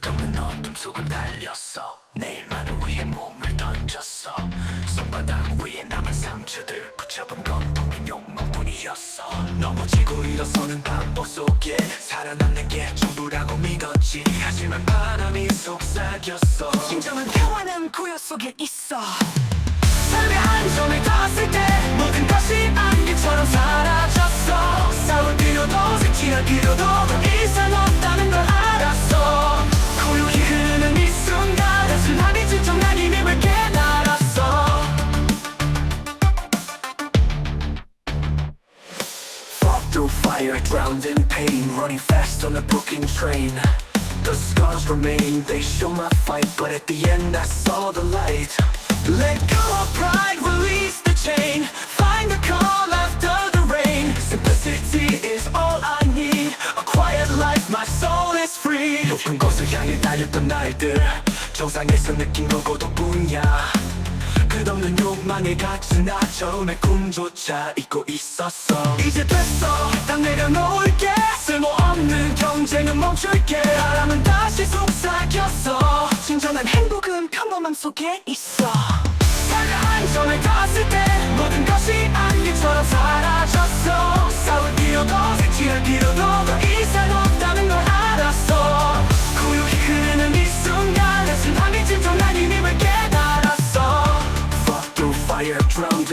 끝없는 어둠 속을 달렸어. 내일만을 위해 몸을 던졌어. 손바닥 위에 남은 상처들 붙잡은 건 통인 욕망뿐이었어. 넘어지고 일어서는 반복 속에 살아남는 게 전부라고 믿었지. 하지만 바람이 속삭였어. 진정한 평화는 구여 속에 있어 through fire, drowned in pain Running fast on a broken train The scars remain, they show my fight But at the end I saw the light Let go of pride, release the chain Find the call after the rain Simplicity is all I need A quiet life, my soul is free 높은 곳을 향해 달렸던 날들 정상에서 느낀 건 고독뿐이야 끝없는 욕망에 갇힌 나 처음의 꿈조차 잊고 있었어. 이제 됐어. 딱 내려놓을게. 쓸모없는 경쟁은 멈출게. 바람은 다시 속삭였어. 진정한 행복은 평범함 속에 있어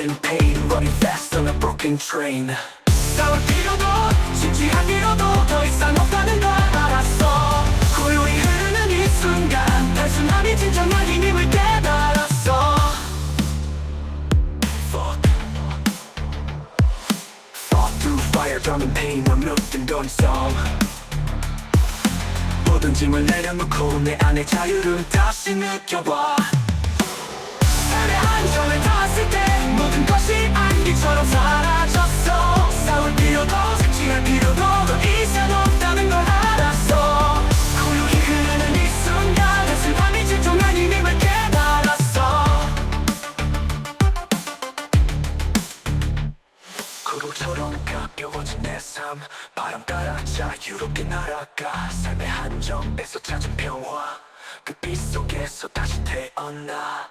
in pain Running fast on a broken train 싸울 필요도 진지할 필요도 더 이상 없다는 걸 알았어 고요히 흐르는 이 순간 단순함이 진정한 힘임을 깨달았어 Fought Fought through fire, drowned in pain 완벽된 건성 모든 짐을 내려놓고 내 안의 자유를 다시 느껴봐 삶의 한점에 닿았을 때 모든 것이 안개처럼 사라졌어. 싸울 필요도 색칠할 필요도 더 이상 없다는 걸 알았어. 고요히 흐르는 이 순간 단순함이 진정한 힘임을 깨달았어. 구름처럼 가벼워진 내삶 바람 따라 자유롭게 날아가 삶의 한정에서 찾은 평화. 그 빛 속에서 다시 태어나